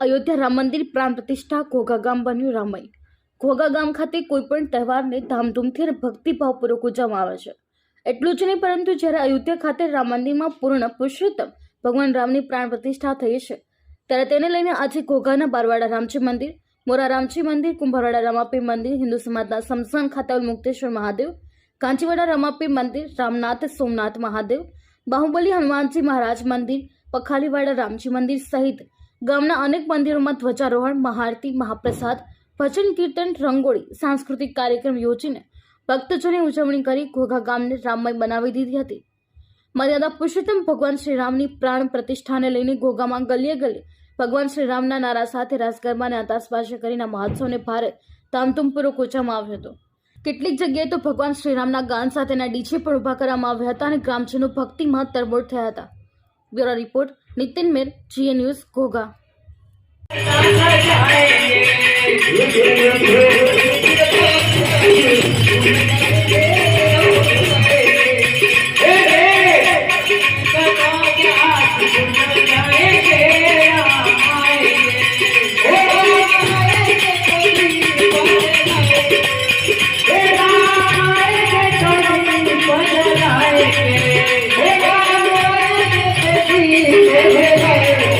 અયોધ્યા રામ મંદિર પ્રાણ પ્રતિષ્ઠા ઘોઘા ગામ બન્યું રામય ઘોઘા ગામ ખાતે કોઈ પણ તહેવારને ધામધૂમથી અને ભક્તિભાવપૂર્વક ઉજવવામાં આવે છે. એટલું જ નહીં, પરંતુ જ્યારે અયોધ્યા ખાતે રામ મંદિરમાં પૂર્ણ પુરુષોત્તમ ભગવાન રામની પ્રાણ પ્રતિષ્ઠા થઈ છે, ત્યારે તેને લઈને આજે ઘોઘાના બારવાડા રામજી મંદિર, મોરા રામજી મંદિર, કુંભારવાડા રમાપી મંદિર, હિન્દુ સમાજના સમસાન ખાતે મુક્તેશ્વર મહાદેવ, કાંચીવાડા રમાપી મંદિર, રામનાથ, સોમનાથ મહાદેવ, બાહુબલી હનુમાનજી મહારાજ મંદિર, પખાલીવાડા રામજી મંદિર સહિત ગામના અનેક મંદિરોમાં ધ્વજારોહણ, મહાઆરતી, મહાપ્રસાદ, ભજન કીર્તન, રંગોળી, સાંસ્કૃતિક કાર્યક્રમ યોજીને ભક્તજોની ઉજવણી કરી ઘોઘા ગામને રામમય બનાવી દીધી હતી. મર્યાદા પુરુષોત્તમ ભગવાન શ્રી રામની પ્રાણ પ્રતિષ્ઠાને લઈને ઘોઘામાં ગલીએ ગલીએ ભગવાન શ્રી રામના નારા સાથે રાસ ગરબા અને આતાશબાજી કરીને મહોત્સવને ભારે ધામધૂમપૂર્વક ઉજવવામાં આવ્યો હતો. કેટલીક જગ્યાએ તો ભગવાન શ્રીરામના ગાન સાથેના ડીજે પણ ઊભા કરવામાં આવ્યા હતા અને ગ્રામજનો ભક્તિમાં તરબોળ થયા હતા. બ્યુરો રિપોર્ટ નીતિન મેર જીએ ન્યૂઝ ઘોઘા.